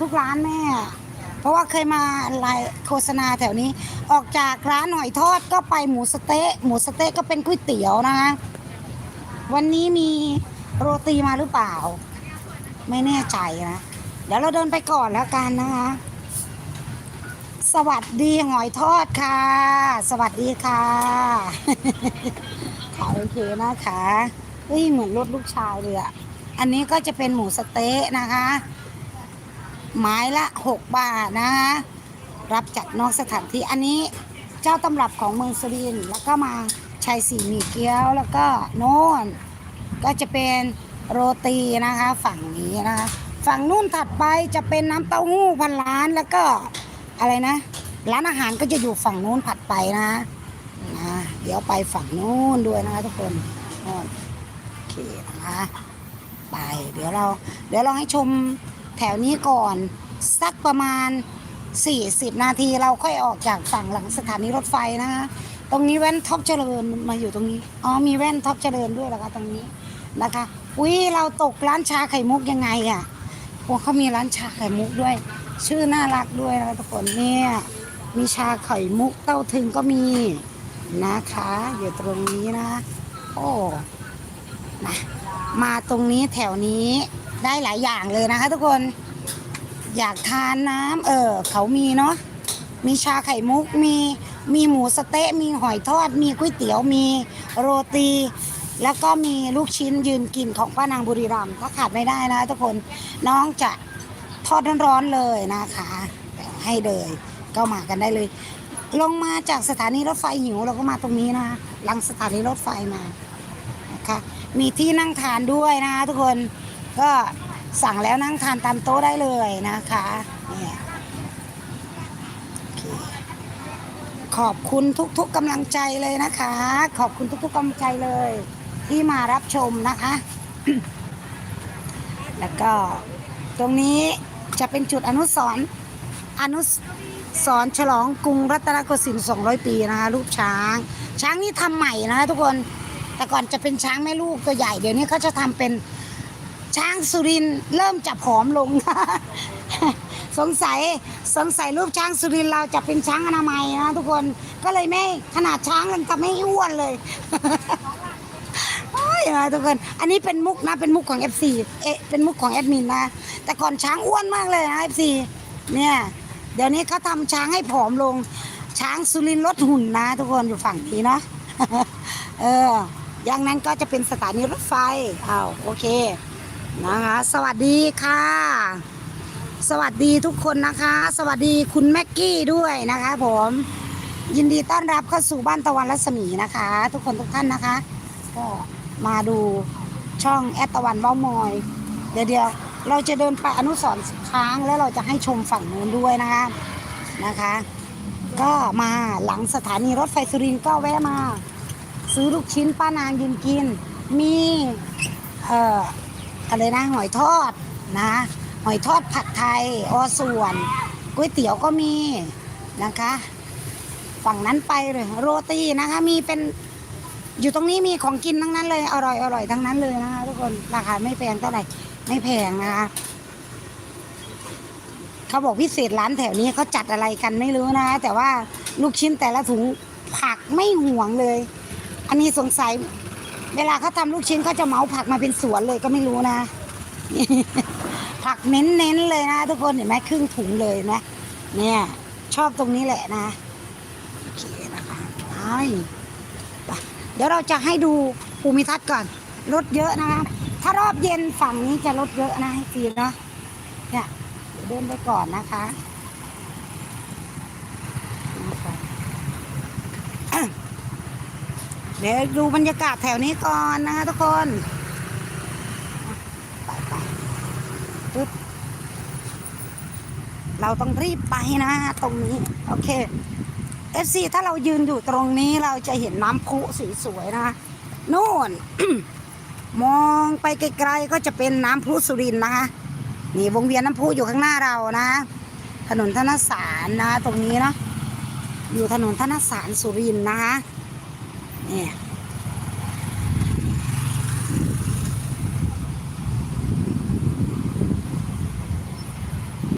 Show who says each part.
Speaker 1: ทุกร้านแม่ เพราะว่าเคยมาลฟ์โฆษณาแถวนี้ ออกจากร้านหอยทอดก็ไปหมูสเต๊ะหมูสเต๊ะก็เป็นก๋วยเตี๋ยวนะคะวันนี้มีโรตีมาหรือเปล่า ไม่แน่ใจนะ เดี๋ยวเราเดินไปก่อนแล้วกันนะคะ สวัสดีหอยทอดค่ะ สวัสดีค่ะค่ะโอเคนะคะเฮ้ยเหมือนรถลูกชายเลยอะอันนี้ก็จะเป็นหมูสเต๊ะนะคะ ไม้ละ 6 บาทนะคะรับจากนอกสถานที่อันนี้เจ้าตำรับของเมืองสุรินทร์แล้วก็มาชัยศรีหมีเกี๊ยวแล้วก็โน่นก็จะเป็นโรตีนะคะ ฝั่งนี้นะคะ ฝั่งนู้นถัดไปจะเป็นน้ำเต้าหู้พันล้านแล้วก็อะไรนะ ร้านอาหารก็จะอยู่ฝั่งนู้นผัดไปนะนะเดี๋ยวไปฝั่งนู้นด้วยนะคะทุกคนโอเคนะคะไปเดี๋ยวเราเดี๋ยวเราให้ชม ถวนี้ก่อน สักประมาณ 40 นาทีเราค่อยออกจากฝั่งหลังสถานีรถไฟนะคะตรงนี้แว่นท็อปเจริญมาอยู่ตรงนี้อ๋อมีแว่นท็อปเจริญด้วยเหรอคะตรงนี้นะคะอุ้ยเราตกร้านชาไข่มุกยังไงอะ่ะโอ้เขามีร้านชาไข่มุกด้วย ชื่อน่ารักด้วยนะคะทุกคนเนี่ยมีชาไข่มุกเต้าถึงก็มีนะคะ อยู่ตรงนี้นะ โอ้นะมาตรงนี้แถวนี้ ได้หลายอย่างเลยนะคะ ทุกคนอยากทานน้ำเออเขามีเนาะมีชาไข่มุกมีมีหมูสเต๊ะมีหอยทอด มีก๋วยเตี๋ยวมีโรตี แล้วก็มีลูกชิ้นยืนกินของป้านางบุรีรัมย์ถ้าขาดไม่ได้นะทุกคนน้องจะทอดร้อนๆเลยนะคะให้เลยก็มากันได้เลย ลงมาจากสถานีรถไฟหิวเราก็มาตรงนี้นะหลังสถานีรถไฟมานะคะมีที่นั่งทานด้วยนะคะทุกคน ก็สั่งแล้วนั่งทานตามโต๊ะได้เลยนะคะเนี่ยขอบคุณทุกๆกำลังใจเลยนะคะ ขอบคุณทุกๆกำลังใจเลย ที่มารับชมนะคะ แล้วก็ตรงนี้จะเป็นจุดอนุสรณ์อนุสรณ์ฉลองกรุงรัตนโกสินทร์200 ปีนะคะรูปช้าง ช้างนี่ทำใหม่นะคะทุกคนแต่ก่อนจะเป็นช้างแม่ลูกตัวใหญ่เดี๋ยวนี้เขาจะทำเป็น ช้างสุรินเริ่มจะผอมลง สงสัยสงสัยรูปช้างสุรินเราจะเป็นช้างอนามัยนะทุกคนก็เลยไม่ขนาดช้างมันก็ไม่อ้วนเลยโอ้ยนะทุกคน อันนี้เป็นมุกนะ เป็นมุกของ FC เอ๊ะเป็นมุกของแอดมินนะ แต่ก่อนช้างอ้วนมากเลยนะ FC เนี่ย เดี๋ยวนี้เขาทำช้างให้ผอมลง ช้างสุรินลดหุ่นนะ ทุกคนอยู่ฝั่งนี้นะ เออ อย่างนั้นก็จะเป็นสถานีรถไฟ อ้าว โอเค นะคะ สวัสดีค่ะ สวัสดีทุกคนนะคะ สวัสดีคุณแม็กกี้ด้วยนะคะผมยินดีต้อนรับเข้าสู่บ้านตะวันรัศมีนะคะ ทุกคนทุกท่านนะคะ ก็มาดูช่องแอดตะวันเบ้ามอย เดี๋ยวเดี๋ยวเราจะเดินไปอนุสรณ์ค้างแล้วเราจะให้ชมฝั่งนู้นด้วยนะคะนะคะ ก็มาหลังสถานีรถไฟสุรินทร์ก็แวะมา ซื้อลูกชิ้นป้านางยืนกิน มีเอ่อ อะไรนะหอยทอดนะ หอยทอดผัดไทยอส่วนก๋วยเตี๋ยวก็มีนะคะ ฝั่งนั้นไปเลยโรตีนะคะ มีเป็นอยู่ตรงนี้มีของกินทั้งนั้นเลยอร่อยอร่อยทั้งนั้นเลยนะคะทุกคนราคาไม่แพงเท่าไหร่ไม่แพงนะคะเขาบอกพิเศษร้านแถวนี้เขาจัดอะไรกันไม่รู้นะ แต่ว่าลูกชิ้นแต่ละถุงผักไม่ห่วงเลย อันนี้สงสัย เวลาเขาทำลูกชิ้นเขาจะเหมาผักมาเป็นสวนเลยก็ไม่รู้นะ ผักเน้นๆเลยนะ ทุกคนเห็นไหมครึ่งถุงเลยนะเนี่ย ชอบตรงนี้แหละนะโอเคนะคะไปเดี๋ยวเราจะให้ดูภูมิทัศน์ก่อนรถเยอะนะคะถ้ารอบเย็นฝั่งนี้จะรถเยอะนะให้ฟรีเนาะเนี่ยเดินไปก่อนนะคะ เดี๋ยวดูบรรยากาศแถวนี้ก่อนนะคะทุกคนไปไปปึ๊บเราต้องรีบไปนะตรงนี้ โอเคเอฟซีถ้าเรายืนอยู่ตรงนี้เราจะเห็นน้ำพุสีสวยนะนู่น มองไปไกลๆก็จะเป็นน้ำพุสุรินนะคะนี่วงเวียนน้ำพุอยู่ข้างหน้าเรานะ ถนนธนสารนะ ตรงนี้เนาะอยู่ถนนธนสารสุรินนะคะ เนี่ย